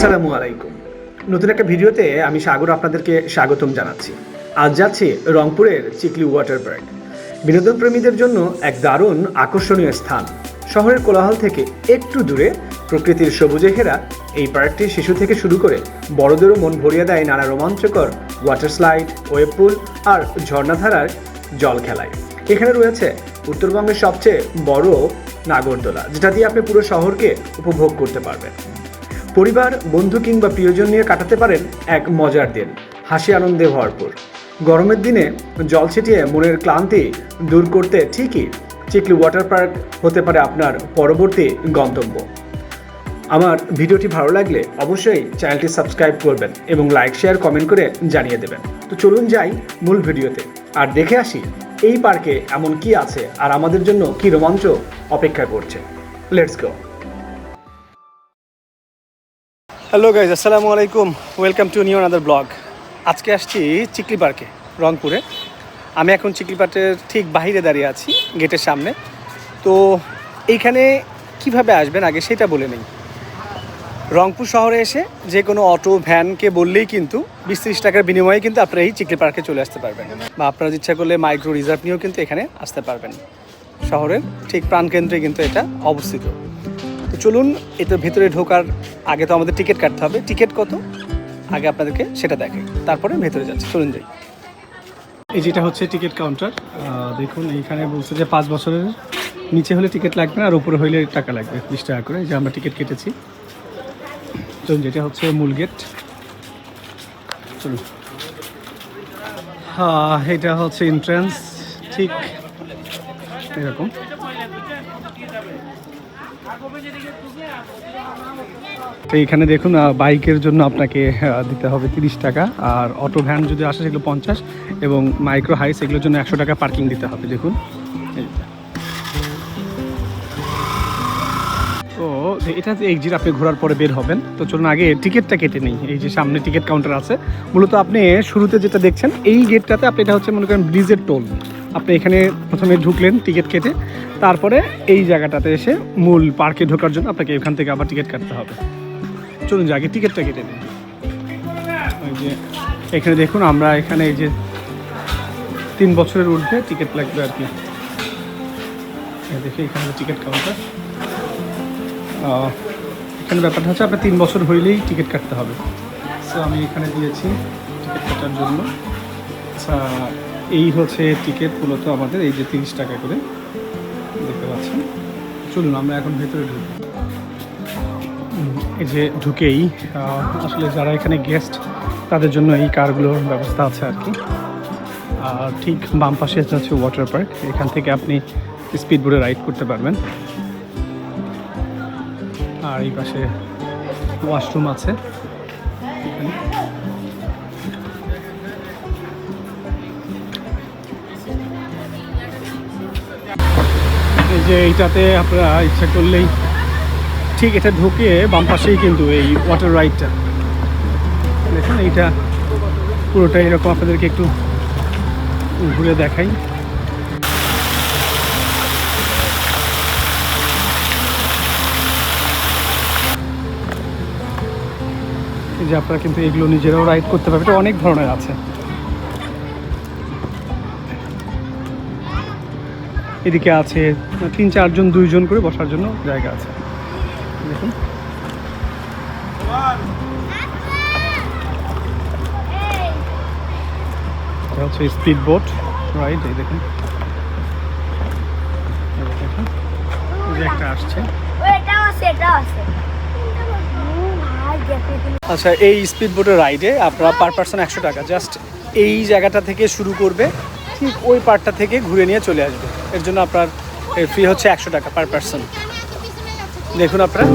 আসসালামু আলাইকুম। নতুন একটা ভিডিওতে আমি সাগর আপনাদেরকে স্বাগতম জানাচ্ছি। আজ যাচ্ছি রংপুরের চিকলি ওয়াটার পার্ক বিনোদন প্রেমীদের জন্য এক দারুণ আকর্ষণীয় স্থান। শহরের কোলাহল থেকে একটু দূরে প্রকৃতির সবুজে ঘেরা এই পার্কটি শিশু থেকে শুরু করে বড়দেরও মন ভরিয়ে দেয় নানা রোমাঞ্চকর ওয়াটার স্লাইড ওয়েব পুল আর ঝর্ণাধারার জল খেলায়। এখানে রয়েছে উত্তরবঙ্গের সবচেয়ে বড় নাগরদোলা, যেটা দিয়ে আপনি পুরো শহরকে উপভোগ করতে পারবেন। পরিবার, বন্ধু কিংবা প্রিয়জন নিয়ে কাটাতে পারেন এক মজার দিন। হাসি আনন্দে ভরপুর। গরমের দিনে জল ছিটিয়ে মনের ক্লান্তি দূর করতে ঠিকই চিকলি ওয়াটার পার্ক হতে পারে আপনার পরবর্তী গন্তব্য। আমার ভিডিওটি ভালো লাগলে অবশ্যই চ্যানেলটি সাবস্ক্রাইব করবেন এবং লাইক, শেয়ার, কমেন্ট করে জানিয়ে দেবেন। তো চলুন যাই মূল ভিডিওতে। আর দেখে আসি, এই পার্কে এমন কি আছে আর আমাদের জন্য কি রোমাঞ্চ অপেক্ষা করছে। লেটস গো হ্যালো গাইজ আসসালামু আলাইকুম welcome to new another blog আজকে আসছি চিকলি পার্কে, রংপুরে। আমি এখন চিকলি পার্কের ঠিক বাইরে দাঁড়িয়ে আছি, গেটের সামনে। তো এইখানে কীভাবে আসবেন আগে সেটা বলে নেই। রংপুর শহরে এসে যে কোনো অটো ভ্যানকে বললেই কিন্তু বিশ ত্রিশ টাকার বিনিময়ে কিন্তু আপনারা এই চিকলি পার্কে চলে আসতে পারবেন। বা আপনারা ইচ্ছা করলে মাইক্রো রিজার্ভ নিয়েও কিন্তু এখানে আসতে পারবেন। শহরের ঠিক প্রাণকেন্দ্রে কিন্তু এটা অবস্থিত। চলুন এটা ভেতরে ঢোকার আগে তো আমাদের টিকিট কাটতে হবে। টিকিট কত? আগে আপনাদেরকে সেটা দেখাই। তারপরে ভেতরে যাচ্ছি। চলুন যাই। এই যেটা হচ্ছে টিকিট কাউন্টার দেখুন, এইখানে বলছে যে পাঁচ বছরের নিচে হলে টিকিট লাগবে আর উপরে হইলে টাকা লাগবে, বিশ টাকা করে। যে আমরা টিকিট কেটেছি। চলুন, যেটা হচ্ছে মূল গেট। চলুন। হ্যাঁ এটা হচ্ছে এন্ট্রান্স ঠিক এরকম। তো এখানে দেখুন বাইকের জন্য আপনাকে দিতে হবে তিরিশ টাকা, আর অটো ভ্যান যদি আসে সেগুলো পঞ্চাশ, এবং মাইক্রো হাই সেগুলোর জন্য একশো টাকা পার্কিং দিতে হবে, দেখুন। তো এটা যে এক্সিট, আপনি ঘোরার পরে বের হবেন। তো চলুন, আগে টিকিটটা কেটে নেই। এই যে সামনে টিকিট কাউন্টার আছে। মূলত আপনি শুরুতে যেটা দেখছেন, এই গেটটাতে আপনি, এটা হচ্ছে মনে করেন ব্রিজের টোল। আপনি এখানে প্রথমে ঢুকলেন টিকিট কেটে, তারপরে এই জায়গাটাতে এসে মূল পার্কে ঢোকার জন্য আপনাকে এখান থেকে আবার টিকিট কাটতে হবে। চলুন যে আগে টিকিটটা কেটে নিন ওই যে এখানে দেখুন, আমরা এখানে এই যে তিন বছরের ঊর্ধ্বে টিকিট লাগবে আর কি। দেখি এখানে টিকিট কাউন্টার। এখানে ব্যাপারটা হচ্ছে আপনার তিন বছর হইলেই টিকিট কাটতে হবে। সো আমি এখানে দিয়েছি টিকিট কাটার জন্য। আচ্ছা এই হচ্ছে টিকিট মূলত আমাদের, এই যে তিরিশ টাকা করে। দেখতে পাচ্ছেন। চলুন, আমরা এখন ভেতরে ঢুকি। এই যে ঢুকেই আসলে যারা এখানে গেস্ট তাদের জন্য এই কারগুলোর ব্যবস্থা আছে আর কি। আর ঠিক বাম পাশে হচ্ছে ওয়াটার পার্ক এখান থেকে আপনি স্পিড বোর্ডে রাইড করতে পারবেন। আর এই পাশে ওয়াশরুম আছে। যে এইটাতে আপনারা ইচ্ছা করলেই ঠিক এটা ঢুকে বাম পাশেই কিন্তু এই ওয়াটার রাইডটা দেখুন, এইটা পুরোটা এরকম আপনাদেরকে একটু ঘুরে দেখাই। যে আপনারা কিন্তু এগুলো নিজেরাও রাইড করতে পারবেন। এটা অনেক ধরনের আছে। এদিকে আছে, তিন চারজন, দুইজন করে বসার জন্য জায়গা আছে। দেখুন। হচ্ছে স্পিড বোট রাইড এই দেখুন। আসছে। আচ্ছা এই স্পিড বোটের রাইডে আপনারা পার পার্সন একশো টাকা জাস্ট এই জায়গাটা থেকে শুরু করবে। ঠিক ওই পার্টটা থেকে ঘুরে নিয়ে চলে আসবে। এর জন্য আপনার ফ্রি হচ্ছে একশো টাকা পার পার্সন দেখুন আপনারা।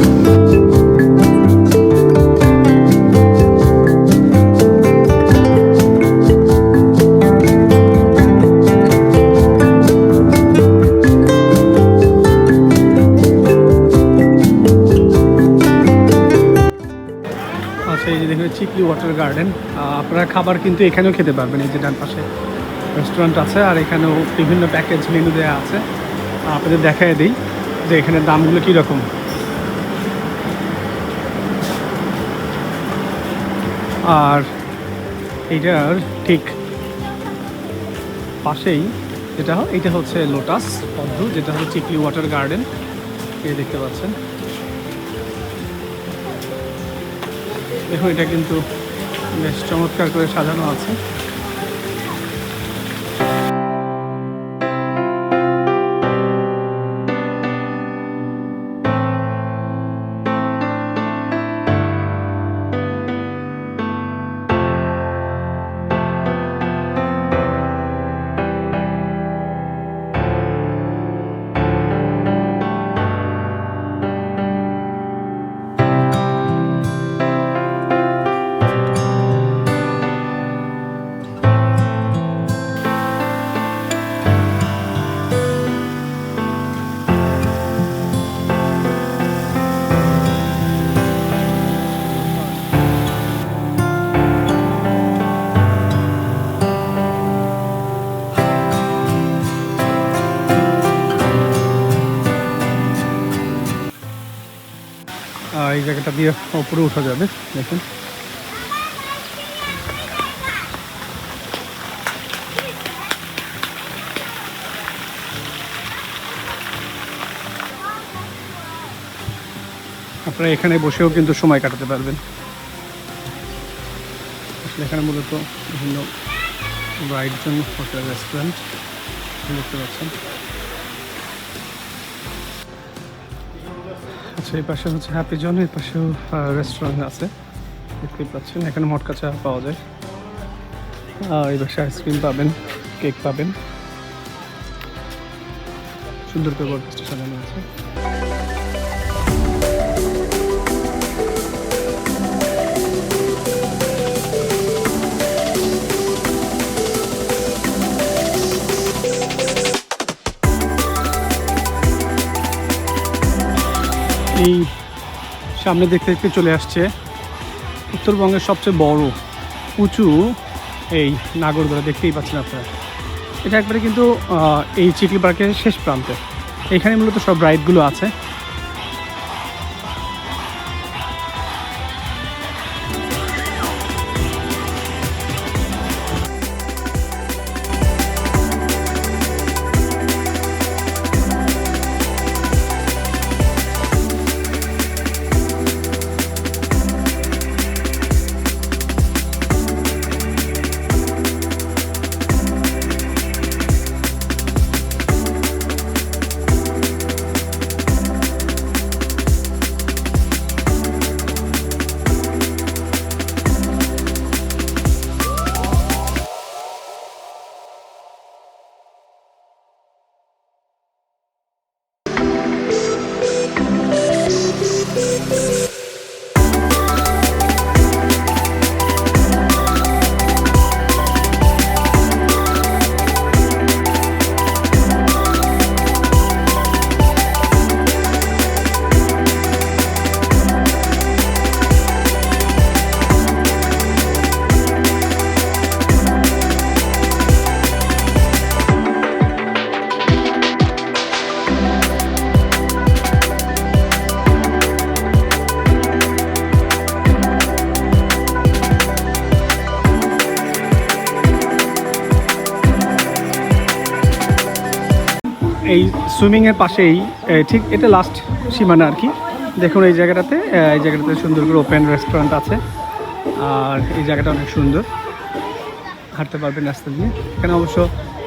আচ্ছা এই যে চিকলি ওয়াটার গার্ডেন আপনারা খাবার কিন্তু এখানেও খেতে পারবেন এই যে ডান পাশে। রেস্টুরেন্ট আছে আর এখানেও বিভিন্ন প্যাকেজ মেনু দেওয়া আছে। আপনাদের দেখাই দিই যে এখানে দামগুলো কীরকম আর এইটার ঠিক পাশেই যেটা, এটা হচ্ছে লোটাস পদ্ম, যেটা হচ্ছে চিকলি ওয়াটার গার্ডেন এই দেখতে পাচ্ছেন। দেখুন, এটা কিন্তু বেশ চমৎকার করে সাজানো আছে। জায়গাটা দিয়ে উপরে উঠা যাবে, দেখুন। আপনারা এখানে বসেও কিন্তু সময় কাটাতে পারবেন। এখানে মূলত বিভিন্ন রাইড জন্য হোটেল, রেস্টুরেন্ট দেখতে পাচ্ছেন। এই পাশে হচ্ছে হ্যাপি জন এই পাশেও রেস্টুরেন্ট আছে। দেখতেই পাচ্ছেন, এখানে মটকা চা পাওয়া যায়। এই পাশে আইসক্রিম পাবেন কেক পাবেন। সুন্দর করে বরখাস্ত সাজানো আছে। এই সামনে দেখতে দেখতে চলে আসছে। উত্তরবঙ্গের সবচেয়ে বড়, উঁচু এই নাগরদোলা, দেখতেই পাচ্ছেন আপনারা। এটা একবারে কিন্তু এই চিকলি পার্কের শেষ প্রান্তে। এখানে মূলত সব রাইডগুলো আছে। সুইমিংয়ের পাশেই ঠিক এটা লাস্ট সীমানা আর কি। দেখুন এই জায়গাটাতে এই জায়গাটাতে সুন্দর করে ওপেন রেস্টুরেন্ট আছে। আর এই জায়গাটা অনেক সুন্দর। হাঁটতে পারবেন রাস্তা দিয়ে। এখানে অবশ্য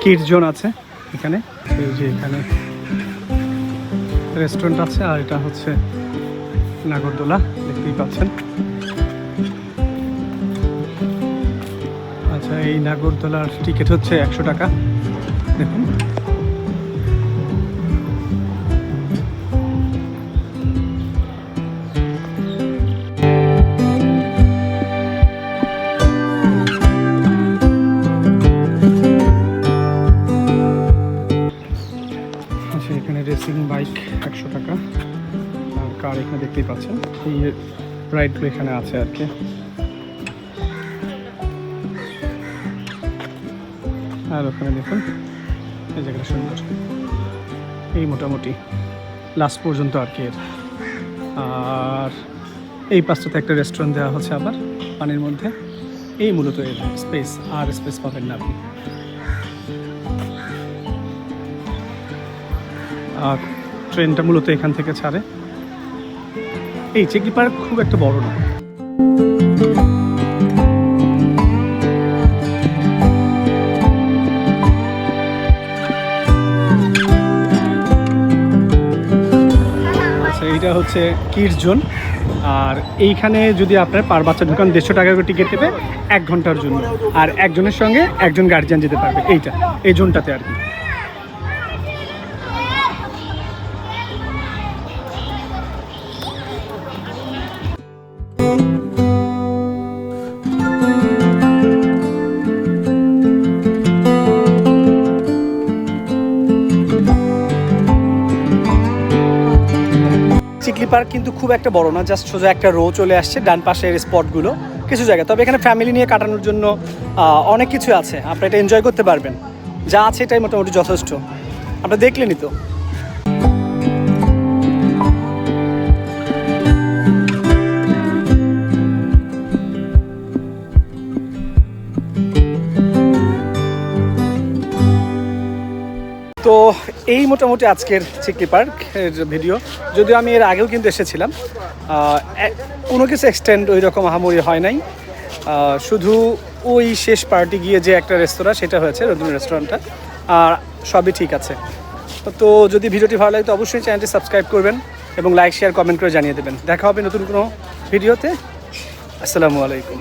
কিডস জোন আছে এখানে। যে এখানে রেস্টুরেন্ট আছে, আর এটা হচ্ছে নাগরদোলা, দেখতেই পাচ্ছেন। আচ্ছা এই নাগরদোলার টিকিট হচ্ছে একশো টাকা। দেখুন। এই রাইডগুলো এখানে আছে আর কি। আর ওখানে দেখুন, এই জায়গাটা সুন্দর। এই মোটামুটি লাস্ট পর্যন্ত আর কি এর। আর এই পাশটাতে একটা রেস্টুরেন্ট দেওয়া হচ্ছে আবার, পানির মধ্যে। এই মূলত এর স্পেস আর স্পেস পাবেন না আপনি। আর ট্রেনটা মূলত এখান থেকে ছাড়ে। এই চেকি পার্ক খুব একটা বড় না। আচ্ছা এইটা হচ্ছে কিডস জোন। আর এইখানে যদি আপনার পার বাচ্চা ঢুকান, দেড়শো টাকা করে টিকিট দেবে এক ঘণ্টার জন্য। আর একজনের সঙ্গে একজন গার্জিয়ান যেতে পারবে, এইটা, এই জোনটাতে আর কি। চিকলি পার্ক কিন্তু খুব একটা বড় না জাস্ট সোজা একটা রো চলে আসছে, ডান পাশের স্পটগুলো কিছু জায়গা। তবে এখানে ফ্যামিলি নিয়ে কাটানোর জন্য অনেক কিছু আছে আপনি এটা এনজয় করতে পারবেন। যা আছে এটাই মোটামুটি যথেষ্ট। আপনারা দেখলেনই তো। তো এই মোটামুটি আজকের চিকলি পার্ক ভিডিও। যদিও আমি এর আগেও কিন্তু এসেছিলাম। কোনো কিছু এক্সটেন্ড ওই রকম আহামরি হয় নাই। শুধু ওই শেষ পার্টি গিয়ে যে একটা রেস্তোরাঁ সেটা হয়েছে রবীন্দ্র রেস্টুরেন্টটা আর সবই ঠিক আছে। তো যদি ভিডিওটি ভালো লাগে, তো অবশ্যই চ্যানেলটি সাবস্ক্রাইব করবেন এবং লাইক শেয়ার কমেন্ট করে জানিয়ে দেবেন। দেখা হবে নতুন কোনো ভিডিওতে। আসসালামু আলাইকুম।